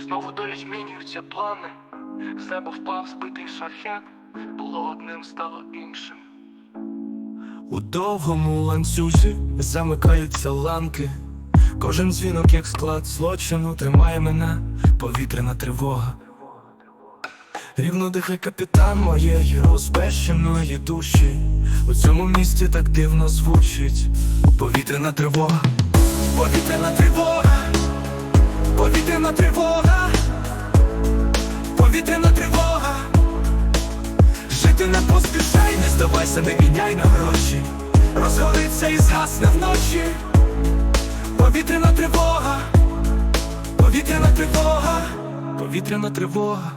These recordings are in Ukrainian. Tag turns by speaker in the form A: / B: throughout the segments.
A: Знову долі змінюються плани. З неба впав збитий шахет, було одним, стало іншим. У довгому ланцюзі замикаються ланки. Кожен дзвінок, як склад злочину, тримає мене повітряна тривога. Рівно дихає капітан моєї розбещеної душі. У цьому місті так дивно звучить повітряна тривога, повітряна тривога, повітряна тривога, повітряна тривога. Жити не поспішай, не здавайся, не міняй на гроші. Розгориться і згасне вночі. Повітряна тривога, повітряна тривога, повітряна тривога.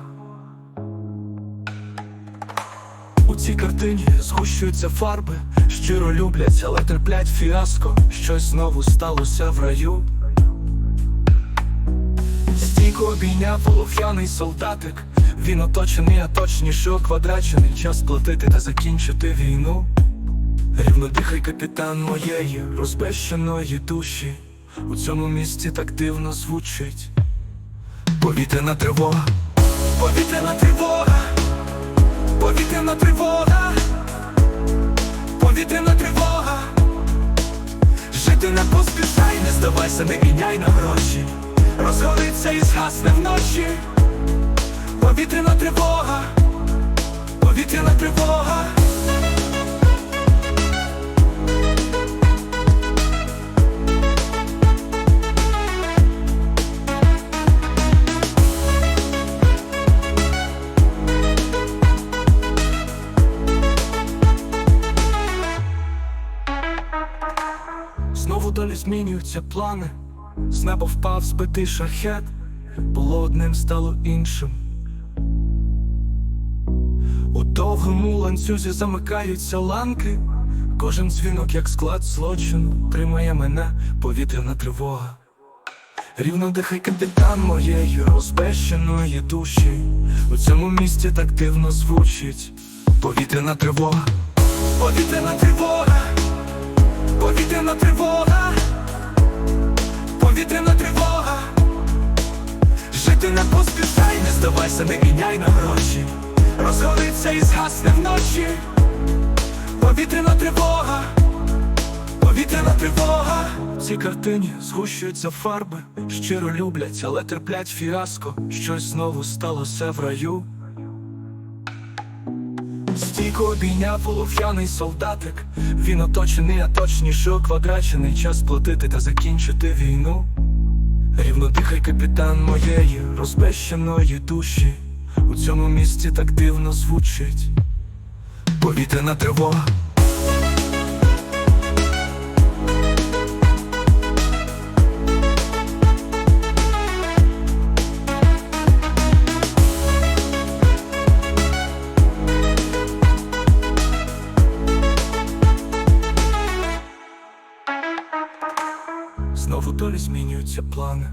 A: У цій картині згущуються фарби, щиро люблять, але терплять фіаско. Щось знову сталося в раю. Стійко обійняв полуф'яний солдатик. Він оточений, а точніше оквадрачений. Час платити та закінчити війну. Рівно дихай капітан моєї розбещеної душі. У цьому місці так дивно звучить. Повітряна тривога, повітряна тривога, повітряна тривога, повітряна тривога. Жити не поспішай, не здавайся, не міняй на гроші. Розгориться і згасне вночі. Повітряна тривога, повітряна тривога. Знову долі змінюються плани. З неба впав збитий шахет, було одним, стало іншим. У довгому ланцюзі замикаються ланки. Кожен дзвінок, як склад злочину, тримає мене повітряна тривога. Рівно дихай капітан моєї розбещеної душі. У цьому місті так дивно звучить. Повітряна тривога, повітряна тривога, повітряна тривога, не здавайся, не міняй на гроші. Розгориться і згасне вночі. Повітряна тривога, повітряна тривога. В цій картині згущуються фарби, щиро люблять, але терплять фіаско. Щось знову сталося в раю. Стійко обійняв полуф'яний солдатик. Він оточений, а точніше оквадрачений. Час платити та закінчити війну. Рівно дихай капітан моєї розбещеної душі. У цьому місці так дивно звучить. Повітряна тривога. Знову долі змінюються плани.